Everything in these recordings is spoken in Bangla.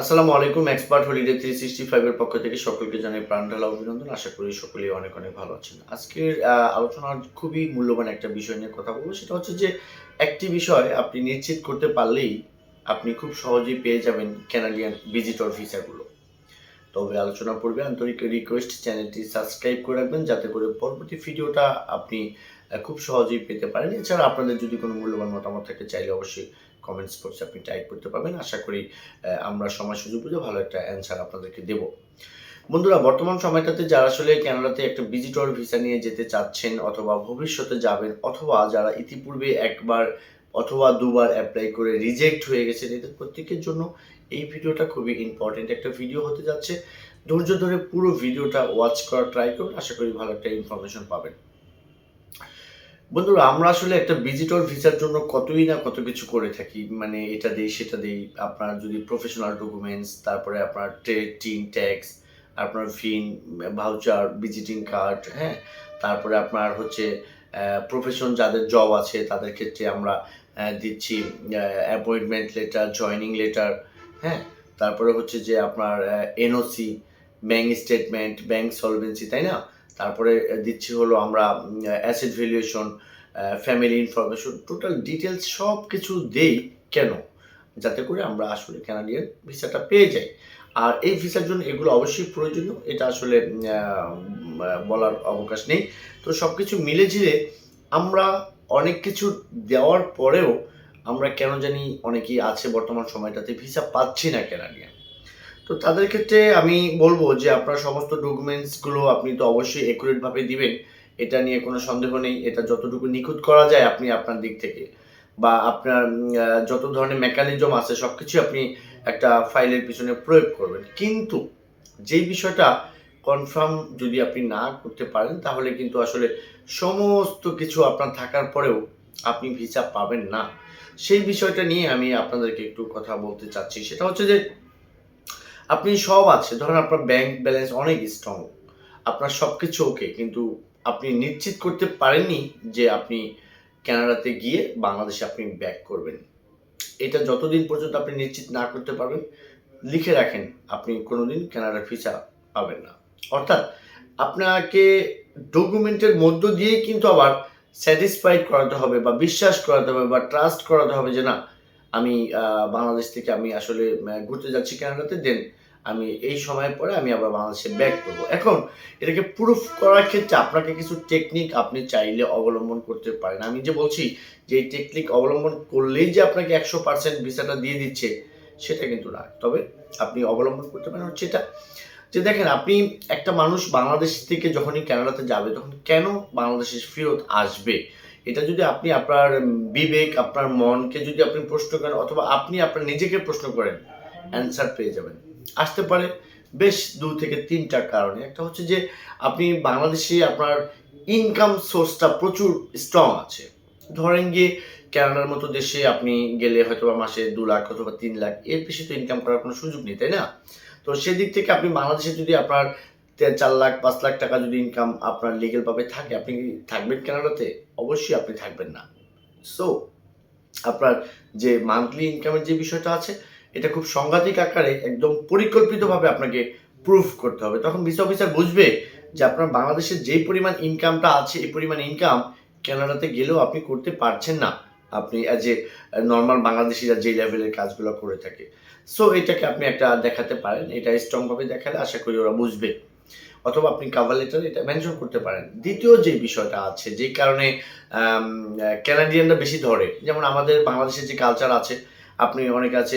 আসসালামু আলাইকুম এক্সপার্ট হলিডে থ্রি সিক্সটি ফাইভের পক্ষ থেকে সকলকে জানাই প্রাণ ঢালা অভিনন্দন। আশা করি সকলেই অনেক অনেক ভালো আছেন। আজকের আলোচনার খুবই মূল্যবান একটা বিষয় নিয়ে কথা বলব। সেটা হচ্ছে যে, একটি বিষয় আপনি নিশ্চিত করতে পারলেই আপনি খুব সহজেই পেয়ে যাবেন ক্যানাডিয়ান ভিজিটর ভিসাগুলো তবে আলোচনা পূর্বে আন্তরিক রিকোয়েস্ট চ্যানেলটি সাবস্ক্রাইব করে রাখবেন, যাতে করে পরবর্তী ভিডিওটা আপনি খুব সহজেই পেতে পারেন। এছাড়া আপনাদের যদি কোনো মূল্যবান মতামত থাকে, চাইলে অবশ্যই কমেন্টস বক্সে আপনি টাইপ করতে পারবেন। আশা করি আমরা সময় সুযোগ বুঝে ভালো একটা অ্যান্সার আপনাদেরকে দেব। বন্ধুরা, বর্তমান সময়টাতে যারা আসলে কানাডাতে একটা ভিজিটর ভিসা নিয়ে যেতে চাচ্ছেন অথবা ভবিষ্যতে যাবেন অথবা যারা ইতিপূর্বে একবার অথবা দুবার অ্যাপ্লাই করে রিজেক্ট হয়ে গেছে এদের প্রত্যেকের জন্য এই ভিডিওটা খুবই ইম্পর্টেন্ট একটা ভিডিও হতে যাচ্ছে। ধৈর্য ধরে পুরো ভিডিওটা ওয়াচ করার ট্রাই করুন। আশা করি ভালো একটা ইনফরমেশন পাবেন। বন্ধুরা, আমরা আসলে একটা ভিজিটর ভিসার জন্য কতই না কত কিছু করে থাকি। মানে এটা দেই, সেটা দেই। আপনার যদি প্রফেশনাল ডকুমেন্টস তারপরে আপনার টিন ট্যাক্স আপনার ফিন ভাউচার ভিজিটিং কার্ড হ্যাঁ? তারপরে আপনার হচ্ছে প্রফেশন যাদের জব আছে, তাদের ক্ষেত্রে আমরা দিচ্ছি অ্যাপয়েন্টমেন্ট লেটার জয়নিং লেটার হ্যাঁ? তারপরে হচ্ছে যে আপনার NOC bank statement bank solvency তাই না? তারপরে দিচ্ছি হলো আমরা asset valuation family information total details সব কিছু দেই কেন? যাতে করে আমরা আসলে কানাডিয়ান ভিসাটা পেয়ে যাই। আর এই ভিসার জন্য এগুলো অবশ্যই প্রয়োজনীয়, এটা আসলে বলার অবকাশ নেই। তো সব কিছু মিলে ঝিলে আমরা অনেক কিছু দেওয়ার পরেও আমরা কেন জানি অনেকেই আছে বর্তমান সময়টাতে ভিসা পাচ্ছি না কানাডিয়ান তো তাদের ক্ষেত্রে আমি বলব যে আপনার সমস্ত ডকুমেন্টসগুলো আপনি তো অবশ্যই একুরেটভাবে দিবেন। এটা নিয়ে কোনো সন্দেহ নেই। এটা যতটুকু নিখুঁত করা যায় আপনি আপনার দিক থেকে। বা আপনার যত ধরনের মেকানিজম আছে সব কিছু আপনি একটা ফাইলের পিছনে প্রয়োগ করবেন। কিন্তু যেই বিষয়টা কনফার্ম যদি আপনি না করতে পারেন, তাহলে কিন্তু আসলে সমস্ত কিছু আপনার থাকার পরেও আপনি ভিসা পাবেন না। সেই বিষয়টা নিয়ে আমি আপনাদেরকে একটু কথা বলতে চাচ্ছি। সেটা হচ্ছে যে আপনি সব আছে, ধরেন আপনার ব্যাংক ব্যালেন্স অনেক স্ট্রং আপনার সব কিছু ওকে কিন্তু আপনি নিশ্চিত করতে পারেননি যে আপনি কানাডাতে গিয়ে বাংলাদেশে আপনি ব্যাক করবেন। এটা যতদিন পর্যন্ত আপনি নিশ্চিত না করতে পারবেন, লিখে রাখেন, আপনি কোনোদিন কানাডার ভিসা পাবেন না। অর্থাৎ আপনাকে ডকুমেন্টের মধ্য দিয়ে কিন্তু আবার স্যাটিসফাইড করাতে হবে বা বিশ্বাস করাতে হবে বা ট্রাস্ট করাতে হবে যে না, আমি বাংলাদেশ থেকে আমি আসলে ঘুরতে যাচ্ছি কানাডাতে দেন আমি এই সময়ের পরে আমি আবার বাংলাদেশে ব্যাক করব। এখন এটাকে প্রুফ করার ক্ষেত্রে আপনাকে কিছু টেকনিক আপনি চাইলে অবলম্বন করতে পারেন। আমি যে বলছি যে এই টেকনিক অবলম্বন করলেই যে আপনাকে একশো পার্সেন্ট ভিসাটা দিয়ে দিচ্ছে, সেটা কিন্তু না। তবে আপনি অবলম্বন করতে পারেন। হচ্ছে এটা যে দেখেন, আপনি একটা মানুষ বাংলাদেশ থেকে যখনই কানাডাতে যাবে, তখন কেন বাংলাদেশে ফেরত আসবে? এটা যদি আপনি আপনার বিবেক, আপনার মনকে যদি আপনি প্রশ্ন করেন, অথবা আপনি আপনার নিজেকে প্রশ্ন করেন অ্যান্সার পেয়ে যাবেন। আসতে পারে বেশ দু থেকে তিনটা কারণে। একটা হচ্ছে যে, আপনি বাংলাদেশে আপনার ইনকাম সোর্সটা প্রচুর স্ট্রং আছে। ধরেন গিয়ে কানাডার মতো দেশে আপনি গেলে হয়তো বা মাসে দু লাখ অথবা তিন লাখ, এর বেশি তো ইনকাম করার কোনো সুযোগ নেই, তাই না? তো সেদিক থেকে আপনি বাংলাদেশে যদি আপনার চার লাখ, পাঁচ লাখ টাকা যদি ইনকাম আপনার লিগেলভাবে থাকে, আপনি থাকবেন ক্যানাডাতে অবশ্যই আপনি থাকবেন না। সো আপনার যে মান্থলি ইনকামের যে বিষয়টা আছে এটা খুব সাংঘাতিক আকারে একদম পরিকল্পিতভাবে আপনাকে প্রুফ করতে হবে। তখন ভিসা অফিসার বুঝবে যে আপনার বাংলাদেশের যে পরিমাণ ইনকামটা আছে, এই পরিমাণ ইনকাম কানাডাতে গেলেও আপনি করতে পারছেন না। আপনি অ্যাজ এ নর্মাল বাংলাদেশিরা যে লেভেলের কাজগুলো করে থাকে। সো এটাকে আপনি একটা দেখাতে পারেন। এটা স্ট্রংভাবে দেখালে আশা করি ওরা বুঝবে। অথবা আপনি কাভার লেটারে এটা মেনশন করতে পারেন। দ্বিতীয় যে বিষয়টা আছে যে কারণে ক্যানাডিয়ানরা বেশি ধরে। যেমন আমাদের বাংলাদেশের যে কালচার আছে আপনি অনেক আছে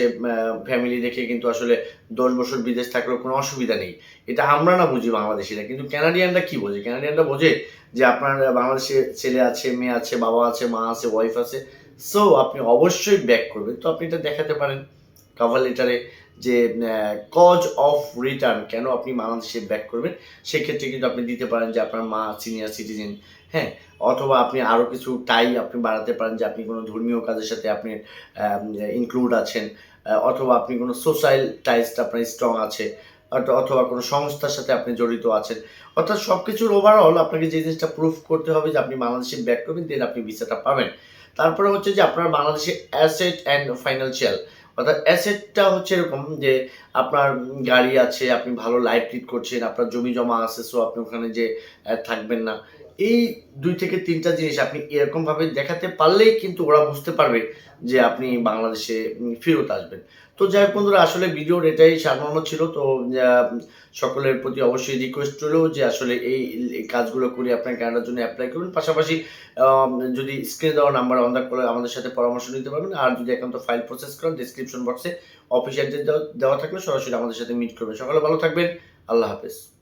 ফ্যামিলি দেখে কিন্তু আসলে দশ বছর বিদেশ থাকলেও কোনো অসুবিধা নেই। এটা আমরা না বুঝি বাংলাদেশিরা, কিন্তু ক্যানাডিয়ানরা কি বোঝে? ক্যানাডিয়ানরা বোঝে যে আপনার বাংলাদেশে ছেলে আছে, মেয়ে আছে, বাবা আছে, মা আছে ওয়াইফ আছে। সো আপনি অবশ্যই ব্যাক করবেন। তো আপনি এটা দেখাতে পারেন। কাভার লেটারে যে কজ অফ রিটার্ন কেন আপনি বাংলাদেশে ব্যাক করবেন, সেক্ষেত্রে কিন্তু আপনি দিতে পারেন যে আপনার মা সিনিয়র সিটিজেন হ্যাঁ? অথবা আপনি আরও কিছু টাই আপনি বাড়াতে পারেন যে আপনি কোনো ধর্মীয় কাজের সাথে আপনি ইনক্লুড আছেন অথবা আপনি কোনো সোশ্যাল টাইজটা আপনার স্ট্রং আছে, অথ- অথবা কোনো সংস্থার সাথে আপনি জড়িত আছেন। অর্থাৎ সব কিছুর ওভারঅল আপনাকে যে জিনিসটা প্রুফ করতে হবে যে আপনি বাংলাদেশে ব্যাক করবেন দেন আপনি ভিসাটা পাবেন। তারপরে হচ্ছে যে আপনার বাংলাদেশে অ্যাসেট অ্যান্ড ফাইন্যান্সিয়াল অর্থাৎ অ্যাসেটটা হচ্ছে এরকম যে আপনার গাড়ি আছে, আপনি ভালো লাইফ লিড করছেন, আপনার জমি জমা আছে সো আপনি ওখানে যে থাকবেন না। এই দুই থেকে তিনটা জিনিস আপনি এরকম ভাবে দেখাতে পারলেই কিন্তু ওরা বুঝতে পারবে যে আপনি বাংলাদেশে ফেরত আসবেন। তো যাই হোক বন্ধুরা, আসলে ভিডিওর এটাই সাজানো ছিল। তো সকলের প্রতি অবশ্যই রিকোয়েস্ট রইল যে আসলে এই কাজগুলো করে আপনার কানাডার জন্য অ্যাপ্লাই করুন। পাশাপাশি যদি স্ক্রিনে দেওয়া নাম্বার অন করে আমাদের সাথে পরামর্শ নিতে পারবেন। আর যদি একান্ত ফাইল প্রসেস করেন ডিসক্রিপশন বক্সে অফিসিয়াল দেওয়া থাকলে সরাসরি আমাদের সাথে মিট করবেন। সকালে ভালো থাকবেন। আল্লাহ হাফেজ।